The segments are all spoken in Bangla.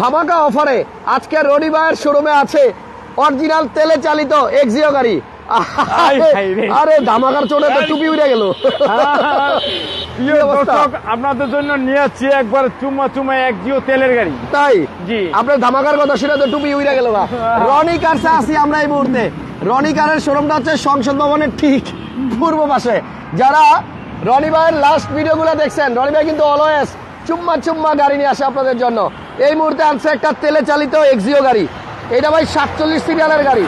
ধামাকা অফারে আজকে রনিবায়ের শোরুমে আছে অরিজিনাল তেলে চালিত এক্সিও গাড়ি। আরে ধামাকার চোটে তো টুপি উড়ে গেল। আপনাদের জন্য নিয়ে আসছি একবার চুমা চুমা এক জিও তেলের গাড়ি। তাই? জি। আপনার ধামাকার কথা শুনে তো টুপি উড়ে গেল রনি কারসে আসি আমরা এই মুহূর্তে। রনি কারের শোরুমটা হচ্ছে সংসদ ভবনের ঠিক পূর্ব পাশে। যারা রনি ভাইয়ের লাস্ট ভিডিও ভিডিওগুলো দেখছেন রনি ভাই কিন্তু অলওয়েজ চুম্মা চুম্মা গাড়ি নিয়ে আসে আপনাদের জন্য। এই মুহূর্তে আনছে একটা তেলে চালিত এক্সিও গাড়ি। এটা ভাই সাতচল্লিশ সিরিয়ালের গাড়ি।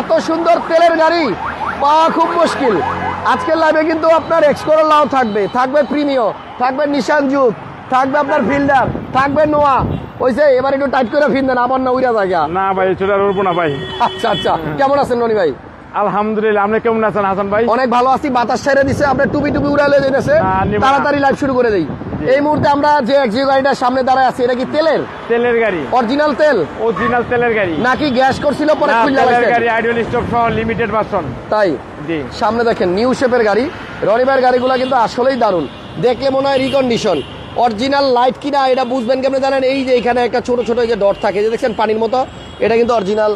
এত সুন্দর তেলের গাড়ি পাওয়া খুব মুশকিল। আজকের লাইভে কিন্তু আপনার এক্সকোরলাও থাকবে। থাকবে প্রিমিও থাকবে নিশান যুগ থাকবে আপনার ফিল্ডার থাকবে নোয়া ওইসে এবার একটু টাইট করে ফিন দেন আবার না উইরা জায়গা। না ভাই উঠবো না ভাই। আচ্ছা আচ্ছা। কেমন আছেন রনি ভাই? আলহামদুলিল্লাহ আপনি কেমন আছেন হাসান ভাই? অনেক ভালো আছি বাতাস ছেড়ে দিছে আপনার টুপি টুপি উড়ালে যেতেছে না, নিব না। তাড়াতাড়ি লাইভ শুরু করে দেই। এই মুহূর্তে আমরা যে এক্সিও গাড়িটার সামনে দাঁড়ায় আছি এটা কি তেলের? তেলের গাড়ি। অরিজিনাল তেল? অরিজিনাল তেলের গাড়ি। নাকি গ্যাস করছিল পরে খুললা তেলের গাড়ি আইডিয়াল স্টক সহ লিমিটেড ভার্সন তাই? জি। সামনে দেখেন নিউ শেপের গাড়ি। রনিবার গাড়িগুলো কিন্তু আসলেই দারুণ। দেখলে মনে হয় রিকন্ডিশন অরিজিনাল লাইট কিনা এটা বুঝবেন কেমন জানেন? এই যে এখানে একটা ছোট ছোট যে ডট থাকে যে দেখছেন পানির মতো এটা কিন্তু অরিজিনাল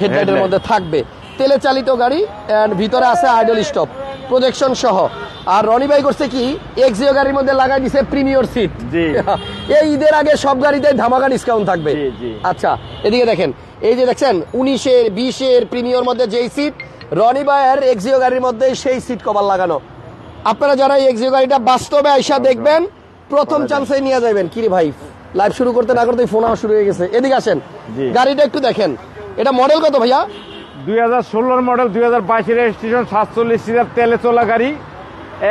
হেডলাইটের। মধ্যে থাকবে। তেলে চালিত গাড়ি অ্যান্ড ভিতরে আছে আইডল স্টপ প্রজেকশন সহ। আর রনি ভাই করছে কি এক্সিও গাড়ির মধ্যে লাগাই দিছে প্রিমিয়র সিট জি। এই ঈদের আগে সব গাড়িতে ধামাকা ডিসকাউন্ট থাকবে। জি, জি। আচ্ছা এদিকে দেখেন এই যে দেখছেন উনিশের বিশের প্রিমিয়র মধ্যে যেই সিট রনি ভাইয়ের এক্সিও গাড়ির মধ্যে সেই সিট কভার লাগানো। আপনারা যারা এই এক্সিও গাড়িটা বাস্তবে আইসা দেখবেন প্রথম চান্সে নিয়ে যাবেন কিরে ভাই লাইভ শুরু করতে না করতে ফোন শুরু হয়ে গেছে। এদিকে আসেন জি। গাড়িটা একটু দেখেন। এটা মডেল কত ভাইয়া? দুই হাজার ষোলোর মডেল দুই হাজার বাইশের রেজিস্ট্রেশন সাতচল্লিশ সিটার তেলে চলা গাড়ি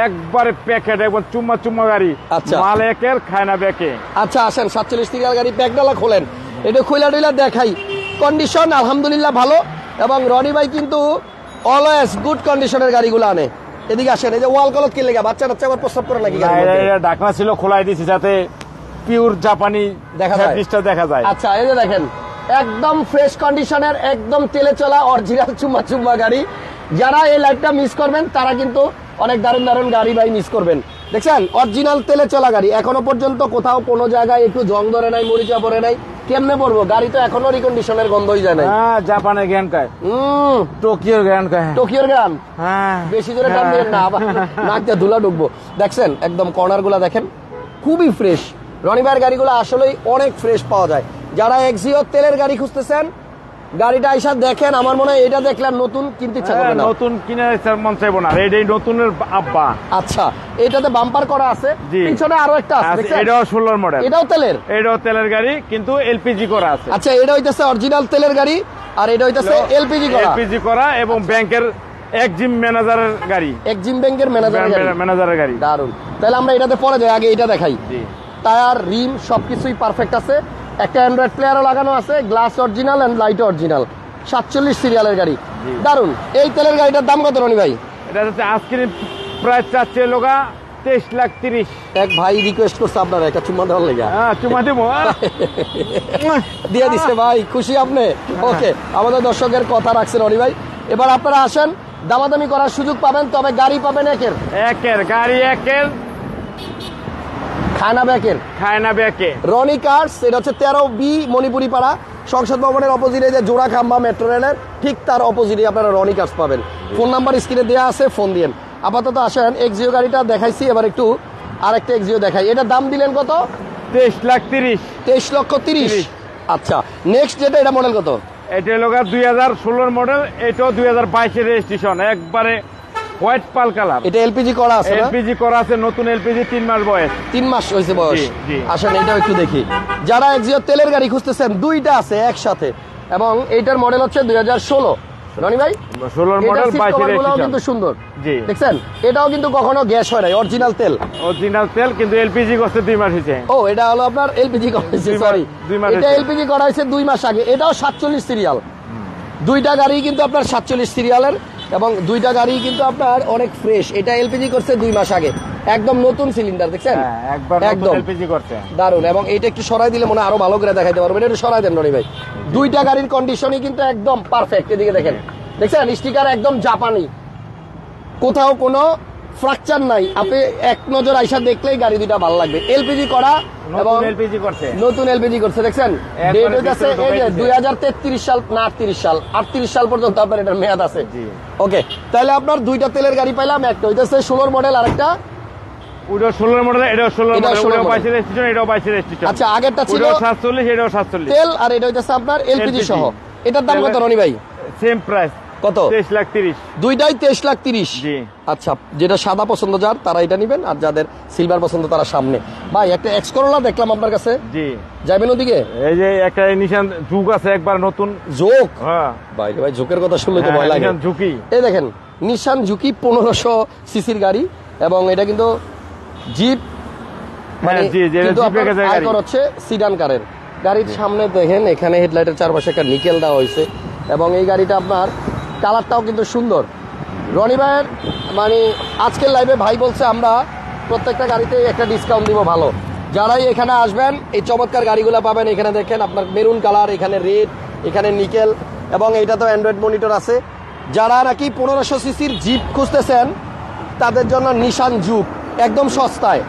একবারে প্যাকেট একবার চুম্মা চুম্মা গাড়ি আচ্ছা। মাল একের খায় না ব্যাকে আচ্ছা আসেন সাতচল্লিশ সিরিয়াল গাড়ি প্যাকডালা খোলেন। এটা খুইলা টুইলা দেখাই। কন্ডিশন আলহামদুলিল্লাহ ভালো। এবং রনি ভাই কিন্তু অলওয়েজ গুড কন্ডিশনের গাড়িগুলো আনে। এদিকে আসেন এই যে ওয়াল কলত কিনলে গা বাচ্চা টাচ্চা আবার প্রস্তাব করে নাকি ঢাকনা ছিল খোলাই দিছি যাতে পিওর জাপানি দেখা যায়। দেখা যায়। আচ্ছা এই যে দেখেন একদম ফ্রেশ কন্ডিশনের একদম তেলে চলা অরিজিনাল চুম্মা চুম্মা গাড়ি। যারা এই লাইটটা মিস করবেন তারা কিন্তু অনেক দারুণ দারুণ গাড়ি ভাই মিস করবেন। দেখছেন? অরিজিনাল তেলে চলা গাড়ি। এখনও পর্যন্ত কোথাও কোনো জায়গায় একটু জং ধরে নাই মরিচা পড়ে নাই। কেমনে পড়ব? গাড়ি তো এখনও রিকন্ডিশনের গন্ধই যায় না হ্যাঁ জাপানের জ্ঞান কায় হম। টোকিওর জ্ঞান কায় টোকিওর গান? হ্যাঁ। বেশি জোরে টান দিবেন না আবার নাক দিয়ে ধুলা ঢুকবো। দেখছেন? একদম কর্নারগুলা দেখেন। খুবই ফ্রেশ রনিবার গাড়িগুলো আসলেই অনেক ফ্রেশ পাওয়া যায়। যারা এক্সিও তেলের গাড়ি খুঁজতেছেন গাড়িটা আইসা দেখেন আমার মনে হয় এটা দেখলাম নতুন কিনতে ইচ্ছা করবে হ্যাঁ, না। নতুন কিনে মন চাইব না। এটাই নতুনের আব্বা। আচ্ছা এটাতে বাম্পার করা আছে পিছনে আরও একটা আছে? এটাও ষোলোর মডেল এটাও তেলের? এটাও তেলের গাড়ি কিন্তু এলপিজি করা আছে। আচ্ছা এটা হইতেছে অরিজিনাল তেলের গাড়ি আর এটা হইতেছে এলপিজি করা। এলপিজি করা এবং ব্যাংকের একজিম ম্যানেজারের গাড়ি। এক্সিম ব্যাংকের ম্যানেজার গাড়ি। ম্যানেজারের গাড়ি। দারুণ তাহলে আমরা এটাতে পরে যাই আগে এটা দেখাই। জি। টায়ার রিম সবকিছুই পারফেক্ট আছে। একটা অ্যান্ড্রয়েড প্লেয়ারও লাগানো আছে glass original and light original সাতচল্লিশ সিরিয়ালের গাড়ি। দারুণ এই তেলের গাড়িটার দাম কত রনি ভাই? এটা হচ্ছে আজকের প্রাইস চাচ্ছে লোকা তেইশ লাখ তিরিশ। এক ভাই রিকোয়েস্ট করছে আপনারা একটা চুম্মা দেওয়ার লেগে। হ্যাঁ চুমা দিব দিয়ে দিচ্ছে ভাই খুশি আপনি? ওকে আমাদের দর্শকের কথা রাখছেন রনি ভাই। এবার আপনারা আসেন দামাদামি করার সুযোগ পাবেন তবে গাড়ি পাবেন একের। একের গাড়ি একের। খানা ব্যাকের খায় না ব্যাকে রনি কার্স এটা হচ্ছে তেরো বি মণিপুরি পাড়া সংসদ ভবনের অপোজিটে যে জোড়া খাম্বা মেট্রো রেলের ঠিক তার অপোজিটে আপনারা রনি কার্স পাবেন। ফোন নাম্বার স্ক্রিনে দেওয়া আছে ফোন দিয়েন আপাতত আসেন এক্সিও গাড়িটা দেখাইছি এবার একটু আরেকটা এক্সিও দেখাই। এটা দাম দিলেন কত? তেইশ লাখ তিরিশ। তেইশ লক্ষ তিরিশ। আচ্ছা নেক্সট যেটা এটা মডেল কত? এটা লোকা দুই হাজার ষোলোর মডেল এটাও দুই হাজার বাইশের রেজিস্ট্রেশন একবারে হোয়াইট পাল কালার এটা এলপিজি করা আছে এলপিজি করা আছে নতুন এলপিজি তিন মাস বয়স। তিন মাস হয়েছে বয়স। আসেন এটাও একটু দেখি। যারা এক্সিও তেলের গাড়ি খুঁজতেছেন দুইটা আছে একসাথে। এবং এইটার মডেল হচ্ছে দুই হাজার ষোলো। রনি ভাই? ষোলোর মডেল কিন্তু সুন্দর। জি। দেখছেন? এটাও কিন্তু কখনো গ্যাস হয় নাই অরিজিনাল তেল। অরিজিনাল তেল কিন্তু এলপিজি করছে দুই মাস হয়েছে। ও এটা হলো আপনার এলপিজি করা হয়েছে সরি এটা এলপিজি করা হয়েছে দুই মাস আগে। এটাও সাতচল্লিশ সিরিয়াল দুইটা গাড়ি কিন্তু আপনার সাতচল্লিশ সিরিয়ালের এবং দুইটা গাড়ি কিন্তু আপনার অনেক ফ্রেশ এটা এলপিজি করছে দুই মাস আগে। একদম নতুন সিলিন্ডার দেখছেন? হ্যাঁ, একদম। এলপিজি করছে। দারুণ এবং এটা একটু সরাই দিলে মনে হয় আরও ভালো করে দেখাইতে পারবেন। একটু সরাই দেন রনি ভাই। দুইটা গাড়ির কন্ডিশনই কিন্তু একদম পারফেক্ট এদিকে দেখেন। দেখছেন? স্টিকার একদম জাপানি। কোথাও কোনো ফ্রাকচার নাই। আপনি এক নজর আইসা দেখলেই গাড়ি দুইটা ভালো লাগবে। এলপিজি করা এবং এলপিজি করছে। নতুন এলপিজি করছে দেখছেন? ডেট হইতাছে এই যে ঢুকাই দুই হাজার তেত্রিশ সাল না আটত্রিশ সাল আটত্রিশ সাল পর্যন্ত আপনার এটার মেয়াদ আছে। জি। ওকে তাহলে আপনার দুইটা তেলের গাড়ি পাইলাম একটা হইতেছে ষোলোর মডেল আর একটা ওইটাও ষোলোর মডেল মডেল 16 ওটাও model। বাইশের স্টেশন এটাও বাইশের স্টেশন আচ্ছা আগেরটা ছিল ওটাও সাতচল্লিশ এটাও সাতচল্লিশ। তেল আর এটা হইতেছে আপনার এলপিজি সহ। এটার দাম কত রনি ভাই? সেম প্রাইস কত? তেইশ লাখ তিরিশ। দুইটাই তেইশ লাখ তিরিশ? আচ্ছা যেটা সাদা পছন্দ যার তারা এটা নিবেন আর যাদের সিলভার পছন্দ তারা সামনে। ভাই একটা এক্স করোলা দেখলাম আপনার কাছে। জি। যাবেন ওদিকে? এই যে একটা নিশান আছে একবার নতুন। হ্যাঁ। ভাই ভাই কথা শুনলে তো হ্যাঁ, ভয় লাগে। নিশান ঝুঁকি এই দেখেন নিশান ঝুঁকি পনেরোশো সিসির গাড়ি এবং এটা কিন্তু জিপ মানে হ্যাঁ, জি, জি, কিন্তু আপনার আয়কর হচ্ছে সিডান কারের গাড়ির সামনে দেখেন এখানে হেডলাইটের চারপাশে একটা নিকেল দেওয়া হয়েছে এবং এই গাড়িটা আপনার কালারটাও কিন্তু সুন্দর। রনি ভাইয়ের মানে আজকের লাইভে ভাই বলছে আমরা প্রত্যেকটা গাড়িতে একটা ডিসকাউন্ট দিব ভালো। যারাই এখানে আসবেন এই চমৎকার গাড়িগুলো পাবেন এখানে দেখেন আপনার মেরুন কালার এখানে রেড এখানে নিকেল এবং এইটা তো অ্যান্ড্রয়েড মনিটর আছে। যারা নাকি পনেরোশো সিসির জিপ খুঁজতেছেন তাদের জন্য নিশান যুগ একদম সস্তায়।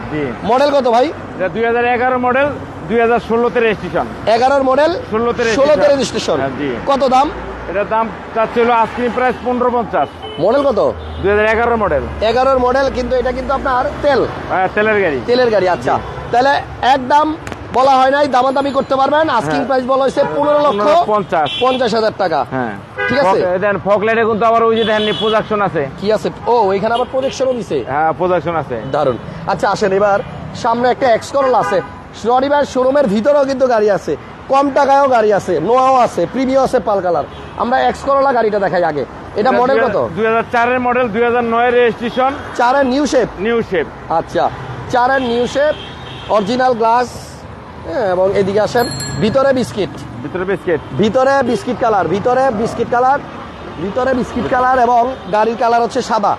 মডেল কত ভাই? দুই হাজার এগারো মডেল দুই হাজার ষোলোতে রেজিস্ট্রেশন এগারোর মডেল 16 তে ষোলোতে রেজিস্ট্রেশন হ্যাঁ, কত দাম? এটার দাম চাচ্ছিল আজকিন প্রাইস পনেরো পঞ্চাশ। মডেল কত? দুই হাজার এগারো মডেল। এগারোর মডেল কিন্তু এটা কিন্তু আপনার তেল। হ্যাঁ, তেলের গাড়ি। তেলের গাড়ি আচ্ছা। তাহলে একদম বলা হয় নাই দামাদামি করতে পারবেন। আস্কিং হ্যাঁ। প্রাইস বলা হয়েছে পনেরো লক্ষ পঞ্চাশ। পঞ্চাশ হাজার টাকা। হ্যাঁ। ঠিক আছে। দেন কিন্তু আবার ওই যে দেখেন আছে। কি আছে? ও এখানে আবার প্রজেকশনও দিছে। হ্যাঁ আছে। দারুণ আচ্ছা আসেন এবার। সামনে একটা এক্স করোলা আছে। রনিবার শোরুমের ভিতরেও কিন্তু গাড়ি আছে। কম টাকায়ও গাড়ি আছে নোয়াও আছে প্রিমিও আছে পাল কালার। আমরা এক্স করোলা গাড়িটা দেখাই আগে। এটা মডেল কত? দুই হাজার চারের মডেল দুই হাজার নয় রেজিস্ট্রেশন চারের নিউ শেপ নিউ শেপ আচ্ছা চারের নিউ শেপ অরিজিনাল গ্লাস এবং এদিকে আসেন ভিতরে বিস্কিট। ভিতরে বিস্কিট। ভিতরে বিস্কিট কালার ভিতরে বিস্কিট কালার ভিতরে বিস্কিট কালার এবং গাড়ির কালার হচ্ছে সাদা।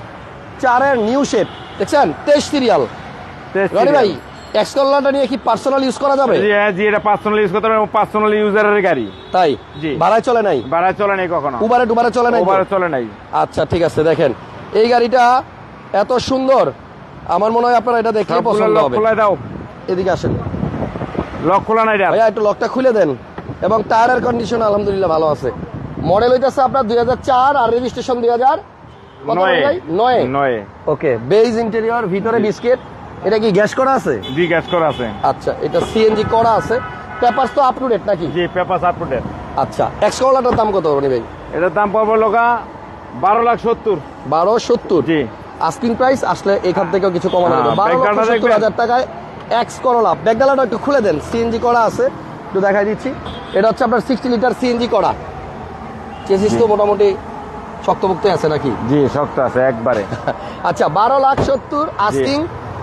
চারের নিউ শেপ দেখছেন? তেইশ সিরিয়াল। রনি ভাই নিয়ে কি পার্সোনাল ইউজ করা যাবে? জি হ্যাঁ এটা পার্সোনাল ইউজ করতে পার্সোনাল ইউজারের গাড়ি। তাই? জি। চলে নাই? চলে নাই কখনো। উবারে টুবারে চলে নাই? চলে নাই। আচ্ছা ঠিক আছে দেখেন। এই গাড়িটা এত সুন্দর। আমার মনে হয় আপনারা এটা দেখলে পছন্দ লক হবে। খোলা দাও। এদিকে আসেন। লক খোলা নাই ভাইয়া একটু লকটা খুলে দেন। এবং টায়ারের কন্ডিশন আলহামদুলিল্লাহ ভালো আছে। মডেল হইতেছে আপনার দুই হাজার চার আর রেজিস্ট্রেশন দুই হাজার নয়। ওকে বেজ ইন্টেরিয়র ভিতরে বিস্কিট এটা কি গ্যাস করা আছে? জি গ্যাস করা আছে। আচ্ছা এটা সিএনজি করা আছে। পেপারস তো আপ টু ডেট নাকি? জি পেপার আপডেট আচ্ছা এক্স কলাটার দাম কত ভাই? এটার দাম পড়বে লোকা বারো লাখ সত্তর। বারো সত্তর? জি। আস্কিং প্রাইস আসলে এখান থেকেও কিছু কমানো হ্যাঁ, যাবে। বারো ব্যাকডালাটা সত্তর হাজার টাকায় এক্স করলা ব্যাকডালাটা একটু খুলে দেন। সিএনজি করা আছে একটু দেখাই দিচ্ছি। এটা হচ্ছে আপনার সিক্সটি লিটার সিএনজি করা। চেসিস তো মোটামুটি শক্তপোক্ত আছে নাকি? জি শক্ত আছে একবারে। আচ্ছা বারো লাখ সত্তর আস্কিং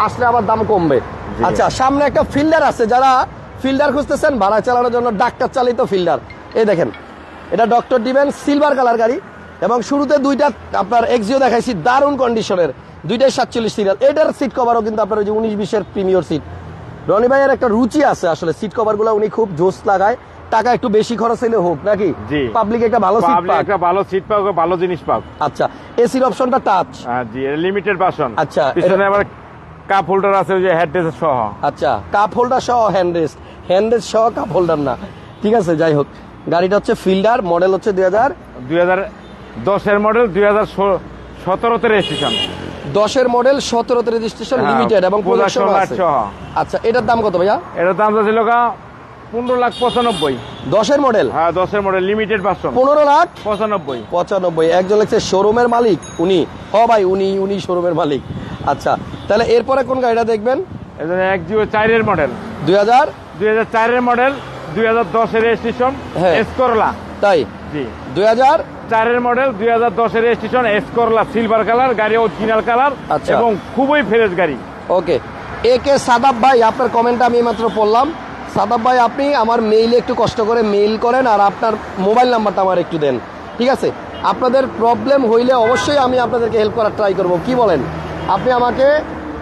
আসলে আবার দাম কমবে। আচ্ছা সামনে একটা ফিল্ডার আছে যারা ফিল্ডার খুঁজতেছেন ভাড়া চালানোর জন্য ডাক্তার চালিত ফিল্ডার। এই দেখেন এটা ডক্টর দিবেন সিলভার কালার গাড়ি এবং শুরুতে দুইটা আপনার এক্সিও দেখাইছি দারুণ কন্ডিশনের দুইটাই সাতচল্লিশ সিরিয়াল এটার সিট কভারও কিন্তু আপনার ওই যে উনিশ বিশের প্রিমিয়র সিট রনি ভাইয়ের একটা রুচি আছে আসলে সিট কভারগুলো উনি খুব জোস লাগায়। টাকা একটু বেশি খরচ হলে হোক নাকি? পাবলিক একটা ভালো সিট পাক। একটা ভালো সিট পাও ভালো জিনিস পাও আচ্ছা এসির অপশনটা টাচ হ্যাঁ, জি লিমিটেড বাসন আচ্ছা, পিছনে আবার কাপ হোল্ডার আছে ওই যে হেড সহ। আচ্ছা কাপ হোল্ডার সহ হ্যান্ড রেস্ট হ্যান্ড রেস্ট সহ কাপ হোল্ডার না। ঠিক আছে যাই হোক। গাড়িটা হচ্ছে ফিল্ডার মডেল হচ্ছে দুই হাজার দুই হাজার দশের মডেল দুই হাজার সতেরোতে রেজিস্ট্রেশন দশের মডেল সতেরোতে রেজিস্ট্রেশন লিমিটেড এবং প্রোডাকশন আছে। আচ্ছা এটার দাম কত ভাইয়া? এটার দাম ছিল কা পনেরো লাখ পঁচানব্বই। দশের মডেল হ্যাঁ দশের মডেল লিমিটেড বাসন পনেরো লাখ? পঁচানব্বই। পঁচানব্বই। একজন লাগছে শোরুমের মালিক উনি। হ ভাই উনি উনি শোরুমের মালিক। আচ্ছা তাহলে এরপরে কোন গাড়িটা দেখবেন? এক জিও চারের মডেল। দুই হাজার? দুই হাজার চারের মডেল দুই হাজার দশের রেজিস্ট্রেশন হ্যাঁ। এসকরলা তাই? জি। দুই হাজার? চারের মডেল দুই হাজার দশের registration X Corolla silver colour গাড়ি অরিজিনাল কালার আচ্ছা। এবং খুবই ফ্রেশ গাড়ি। ওকে। এ কে সাদাব ভাই আপনার কমেন্টটা আমি মাত্র পড়লাম। সাদাব ভাই আপনি আমার মেইলে একটু কষ্ট করে মেইল করেন আর আপনার মোবাইল নাম্বারটা আমার একটু দেন। ঠিক আছে? আপনাদের প্রবলেম হইলে অবশ্যই আমি আপনাদেরকে হেল্প করার ট্রাই করব। কি বলেন? আপনি আমাকে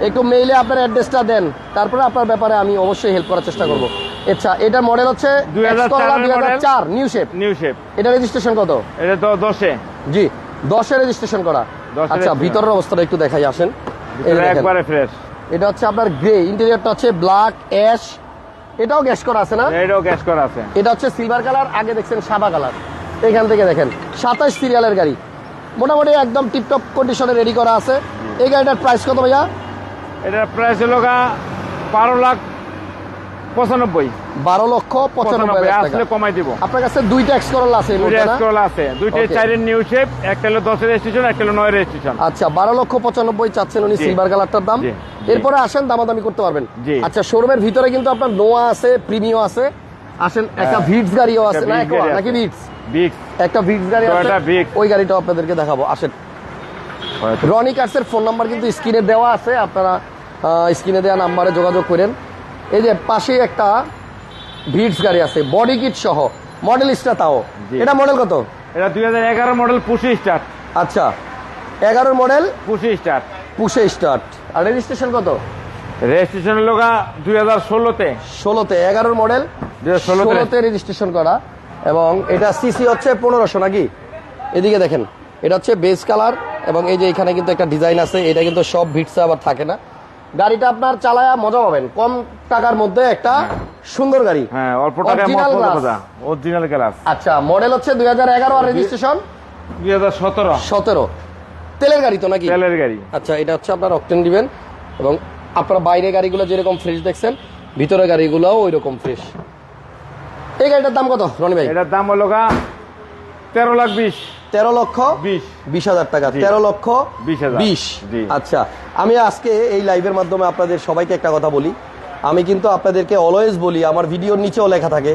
একটু মেইলে আপনার অ্যাড্রেসটা দেন তারপরে আপনার ব্যাপারে আমি অবশ্যই হেল্প করার চেষ্টা করব। আচ্ছা এটা মডেল হচ্ছে 2004 দুই হাজার চার নিউ শেপ নিউ শেপ এটা রেজিস্ট্রেশন কত? এটা তো দশে। জি দশে রেজিস্ট্রেশন করা। আচ্ছা ভিতরের অবস্থাটা একটু দেখাই আসেন। একবারে ফ্রেশ এটা হচ্ছে আপনার গ্রে ইন্টেরিয়রটা হচ্ছে ব্ল্যাক অ্যাশ এটাও গ্যাস করা আছে না? এটাও গ্যাস করা আছে। এটা হচ্ছে সিলভার কালার আগে দেখছেন সাদা কালার এখান থেকে দেখেন সাতাশ সিরিয়ালের গাড়ি। মোটামুটি একদম টিপটপ কন্ডিশনে রেডি করা আছে। এই গাড়িটার প্রাইস কত ভাইয়া? এটার প্রাইস হলো বারো লাখ পঁচানব্বই। বারো লক্ষ পঁচানব্বই আসলে কমাই দিব। আপনার কাছে দুইটা এক্স করল আছে দুইটা মুহূর্তে আছে. চারের নিউ শেপ একটা হলো দশের রেজিস্ট্রেশন একটা হলো নয় রেজিস্ট্রেশন আচ্ছা বারো লক্ষ পঁচানব্বই চাচ্ছেন উনি সিলভার কালারটার দাম। এরপরে আসেন দামাদামি করতে পারবেন। আচ্ছা শোরুমের ভিতরে কিন্তু আপনার নোয়া আছে প্রিমিও আছে। আসেন একটা হ্যাঁ। ভিটস গাড়িও আছে না নাকি। ভিটস বিগ একটা ভিটস গাড়ি আছে। ওই গাড়িটাও আপনাদেরকে দেখাবো আসেন। রনি কার্সের ফোন নাম্বার কিন্তু স্ক্রিনে দেওয়া আছে আপনারা স্ক্রিনে দেওয়া নাম্বারে যোগাযোগ করেন। এই যে পাশেই একটা ভিটস গাড়ি আছে বডি কিট সহ মডেলিস্টটা তাও। এটা মডেল কত? এটা দুই হাজার এগারো মডেল পুশি স্টার্ট আচ্ছা এগারোর model push start push start আর রেজিস্ট্রেশন কত? রেজিস্ট্রেশন গা দুই হাজার ষোলোতে। ষোলোতে এগারোর মডেল 2016 তে। ষোলোতে। রেজিস্ট্রেশন করা। এবং এটা সিসি হচ্ছে পনেরোশো নাকি? এদিকে দেখেন এটা হচ্ছে বেস কালার এবং এই যে এখানে কিন্তু একটা ডিজাইন আছে এটা কিন্তু সব ভিটসে আবার থাকে না। গাড়িটা আপনার চালায়া মজা পাবেন। কম টাকার মধ্যে একটা সুন্দর গাড়ি। হ্যাঁ অল্প টাকায় অরিজিনাল গ্লাস আচ্ছা মডেল হচ্ছে দুই হাজার এগারো আর রেজিস্ট্রেশন দুই হাজার সতেরো। সতেরো। তেলের গাড়ি তো নাকি? তেলের গাড়ি। আচ্ছা এটা হচ্ছে আপনার অকটেন দিবেন এবং আপনারা বাইরে গাড়িগুলো যেরকম ফ্রেশ দেখছেন ভিতরে গাড়িগুলোও ওই রকম ফ্রেশ এই গাড়িটার দাম কত রনি ভাই? এটার দাম হলো গা তেরো লাখ বিশ। তেরো লক্ষ বিশ। হাজার টাকা তেরো লক্ষ বিশ আচ্ছা আমি আজকে এই লাইভের মাধ্যমে আপনাদের সবাইকে একটা কথা বলি। আমি কিন্তু আপনাদেরকে অলওয়েজ বলি আমার ভিডিওর নিচেও লেখা থাকে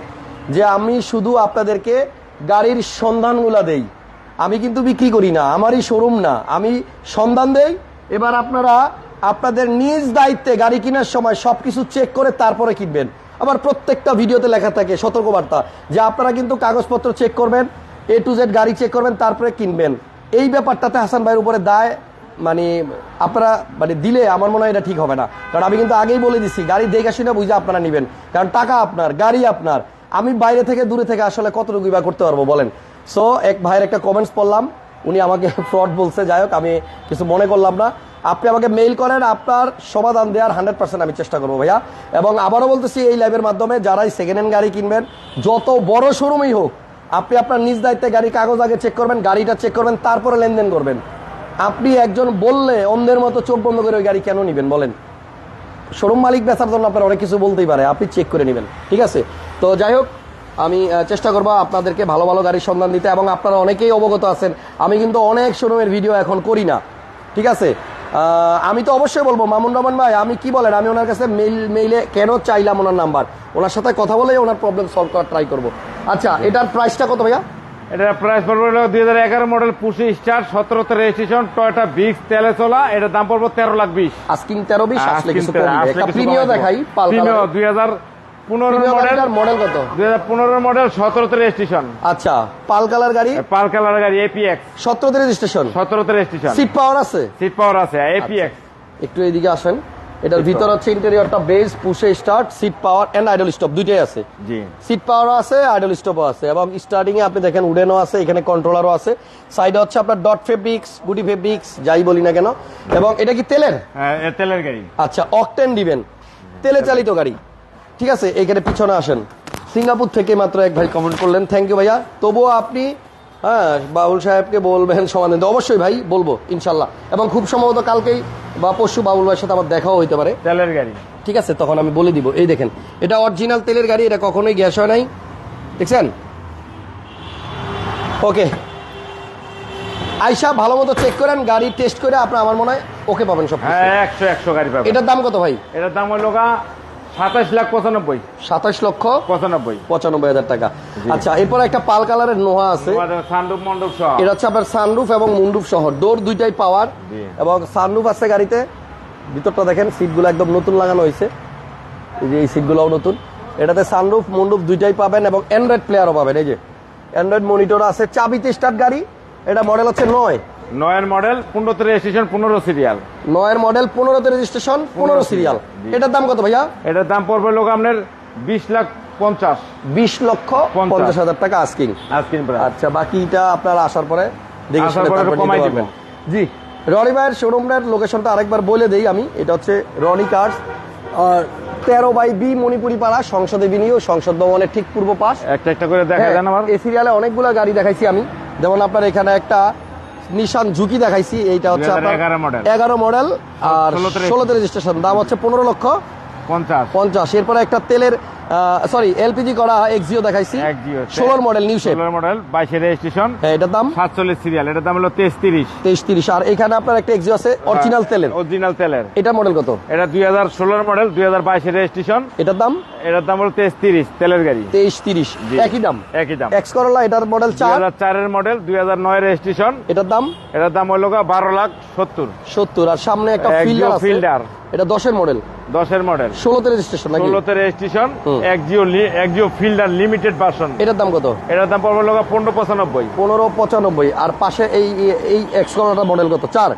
যে আমি শুধু আপনাদেরকে গাড়ির সন্ধানগুলা দেই। আমি কিন্তু বিক্রি করি না আমারই শোরুম না। আমি সন্ধান দেই এবার আপনারা আপনাদের নিজ দায়িত্বে গাড়ি কেনার সময় সবকিছু চেক করে তারপরে কিনবেন। আবার প্রত্যেকটা ভিডিওতে লেখা থাকে সতর্কবার্তা, যে আপনারা কিন্তু কাগজপত্র চেক করবেন এ টু জেড গাড়ি চেক করবেন, তারপরে কিনবেন। এই ব্যাপারটাতে হাসান ভাইয়ের উপরে দায় মানে আপনারা মানে দিলে আমার মনে হয় এটা ঠিক হবে না। কারণ আমি কিন্তু আগেই বলে দিছি, গাড়ি দেখে শুনে বুঝে আপনারা নেবেন। কারণ টাকা আপনার, গাড়ি আপনার। আমি বাইরে থেকে দূরে থেকে আসলে কতটুকু বা করতে পারব, বলেন। সো এক ভাইয়ের একটা কমেন্টস পড়লাম, উনি আমাকে ফ্রড বলছে, যাই হোক, আমি কিছু মনে করলাম না। আপনি আমাকে মেইল করেন, আপনার সমাধান দেওয়ার হান্ড্রেড পার্সেন্ট আমি চেষ্টা করব ভাইয়া। এবং আবারও বলতেছি, এই লাইভের মাধ্যমে যারাই সেকেন্ড হ্যান্ড গাড়ি কিনবেন, যত বড় শোরুমই হোক, আপনি আপনার নিজ দায়িত্বে গাড়ি কাগজ আগে চেক করবেন, গাড়িটা চেক করবেন, তারপরে লেনদেন করবেন। আপনি একজন বললে অন্যের মতো চোখ বন্ধ করে ওই গাড়ি কেন নিবেন বলেন? শোরুম মালিক বেচার জন্য আপনার অনেক কিছু বলতেই পারে, আপনি চেক করে নেবেন, ঠিক আছে? তো যাই হোক, আমি চেষ্টা করব আপনাদেরকে ভালো ভালো গাড়ির সন্ধান দিতে, এবং আপনারা অনেকেই অবগত আছেন, আমি কিন্তু অনেক শোরুমের ভিডিও এখন করি না, ঠিক আছে? আমি তো অবশ্যই বলব মামুন রহমান ভাই আমি কি বলেন আমি ওনার কাছে মেইল মেইলে কেন চাইলাম ওনার নাম্বার ওনার সাথে কথা বলে ওনার প্রবলেম সলভ করার ট্রাই করব। আচ্ছা এটার প্রাইসটা কত ভাইয়া? এটার প্রাইস পড়বে হলো দুই হাজার এগারো মডেল পুশি স্টার সতেরোতে রেজিস্ট্রেশন টয়টা বিক্স তেলে চলা এটার দাম পড়বে তেরো লাখ বিশ। আস্কিং তেরো বিশ প্রিমিয় দেখাই পাল Premio দুই হাজার পনেরো মডেল মডেল কত? দুই হাজার পনেরো মডেল সতেরোতে রেজিস্ট্রেশন আচ্ছা পাল কালার গাড়ি? পাল কালার গাড়ি এপিএক্স সতেরোতে রেজিস্ট্রেশন সতেরোতে রেজিস্ট্রেশন সিট পাওয়ার আছে? সিট পাওয়ার আছে এপিএক্স একটু এইদিকে আসেন। এটার ভিতর হচ্ছে ইন্টেরিয়রটা base push start seat power and idle stop দুইটাই আছে। জি। সিট পাওয়ারও আছে আইডল স্টপও আছে এবং স্টার্টিং এ আপনি দেখেন উডেনও আছে এখানে কন্ট্রোলারও আছে। সাইডে হচ্ছে আপনার ডট ফেব্রিক্স গুডি ফেব্রিক্স যাই বলি না কেন। এবং এটা কি তেলের? হ্যাঁ, তেলের গাড়ি। আচ্ছা অকটেন দিবেন। তেলে চালিত গাড়ি। ঠিক আছে এইখানে পিছনে আসেন। সিঙ্গাপুর থেকে মাত্র এক ভাই কমেন্ট করলেন থ্যাংক ইউ ভাইয়া। তবুও আপনি হ্যাঁ বাবুল সাহেবকে বলবেন সমাধান অবশ্যই ভাই বলব ইনশাল্লাহ। এবং খুব সম্ভবত কালকেই বা পরশু বাবুল ভাইয়ের সাথে আমার দেখাও হইতে পারে। তেলের গাড়ি। ঠিক আছে তখন আমি বলে দিব। এই দেখেন এটা অরিজিনাল তেলের গাড়ি এটা কখনোই গ্যাস হয় নাই। দেখছেন? ওকে। আইসা ভালো মতো চেক করেন গাড়ি টেস্ট করে আপনার আমার মনে হয় ওকে পাবেন সব হ্যাঁ একশো একশো গাড়ি পাবে এটার দাম কত ভাই? এটার দাম হলো সাতাশ লাখ পঁচানব্বই। সাতাশ লক্ষ পঁচানব্বই। পঁচানব্বই হাজার টাকা। আচ্ছা এরপর একটা পাল কালারের নোহা আছে। সান্ডুপ মন্ডপ সহ এটা হচ্ছে আপনার সানরুফ এবং মুন্ডুপ সহ ডোর দুইটাই পাওয়ার। এবং সানরুফ আছে গাড়িতে। ভিতরটা দেখেন সিটগুলো একদম নতুন লাগানো হয়েছে। এই যে এই সিটগুলোও নতুন। এটাতে সানরুফ মুন্ডুপ দুইটাই পাবেন এবং অ্যান্ড্রয়েড প্লেয়ারও পাবেন। এই যে অ্যান্ড্রয়েড মনিটর আছে। চাবিতে স্টার্ট গাড়ি। এটা মডেল হচ্ছে নয়। নয়ের মডেল পনেরোতে রেজিস্ট্রেশন পনেরো সিরিয়াল। নয়ের মডেল পনেরোতে রেজিস্ট্রেশন পনেরো সিরিয়াল। এটার দাম কত ভাইয়া? এটার দাম পড়বে লোক আপনার বিশ লাখ পঞ্চাশ। বিশ লক্ষ পঞ্চাশ। হাজার টাকা আস্কিং। প্রায় আচ্ছা বাকিটা আপনারা আসার পরে দেখে আসার পরে কমাই নিতে জি রনি ভাইয়ের শোরুমের লোকেশনটা আরেকবার বলে দেই আমি। এটা হচ্ছে রনি কার্স আর তেরো বাই বি মণিপুরি পাড়া সংসদে বিনিয়োগ সংসদ ভবনের ঠিক পূর্ব পাশ। একটা একটা করে দেখা যান আমার। এই সিরিয়ালে অনেকগুলো গাড়ি দেখাইছি আমি। যেমন আপনার এখানে একটা নিশান ঝুঁকি দেখাইছি এইটা হচ্ছে এগারো মডেল আর 16 তে ষোলোতে রেজিস্ট্রেশন দাম হচ্ছে পনেরো লক্ষ পঞ্চাশ। পঞ্চাশ। এরপরে একটা তেলের সরি এলপিজি করা এক্সিও দেখাইছি। ষোলোর মডেল নিউ শেপ ষোলোর মডেল বাইশের রেজিস্ট্রেশন হ্যাঁ এটার দাম? সাতচল্লিশ সিরিয়াল এটার দাম হলো তেইশ তিরিশ। তেইশ তিরিশ। আর এখানে আপনার একটা এক্সিও আছে অরিজিনাল তেলের। অরিজিনাল তেলের। এটা মডেল কত? এটা দুই হাজার ষোলোর মডেল দুই হাজার বাইশের রেজিস্ট্রেশন এটার দাম? এটার দাম হলো তেইশ তিরিশ তেলের গাড়ি। তেইশ তিরিশ। একই দাম? একই দাম। এক্স করলা এটার মডেল চার? হাজার চারের মডেল দুই হাজার নয় রেজিস্ট্রেশন এটার দাম? এটার দাম হলো বারো লাখ সত্তর। সত্তর। আর সামনে একটা ফিল্ডার Fielder। এটা দশের মডেল দশের মডেল ষোলোতে রেজিস্ট্রেশন ষোলোতে registration. Axio Axio Fielder limited version এটার দাম কত? এটার দাম পড়বে লোক পনেরো পঁচানব্বই। পনেরো পঁচানব্বই। আর পাশে এই এই এক্সকলাটা মডেল কত? চার।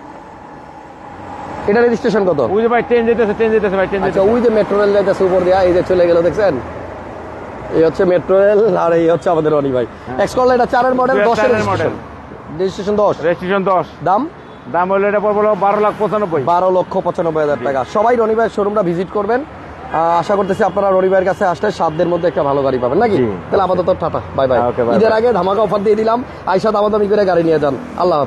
এটা রেজিস্ট্রেশন কত? ওই যে ভাই ট্রেন যেতেছে ট্রেন যেতেছে ভাই ট্রেন আচ্ছা যেতেছে। ওই যে মেট্রো রেল যাইতেছে উপর দিয়া এই যে চলে গেল দেখছেন? এই হচ্ছে মেট্রো রেল আর এই হচ্ছে আমাদের রনি ভাই। এক্সকলা এটা চারের মডেল দশের মডেল রেজিস্ট্রেশন দশ। রেজিস্ট্রেশন দশ। দাম? দাম হলো এটা পড়ব বারো লাখ পঁচানব্বই। বারো লক্ষ পঁচানব্বই হাজার টাকা। সবাই রনি ভাইয়ের শোরুমটা ভিজিট করবেন। আশা করতেছি আপনারা রনি ভাইয়ের কাছে আসলে সাতদের মধ্যে একটা ভালো গাড়ি পাবেন নাকি? তাহলে আপাতত টাটা বাই বাই ঈদের আগে ধামাকা অফার দিয়ে দিলাম। আইসা দামাদামি করে গাড়ি নিয়ে যান। আল্লাহ।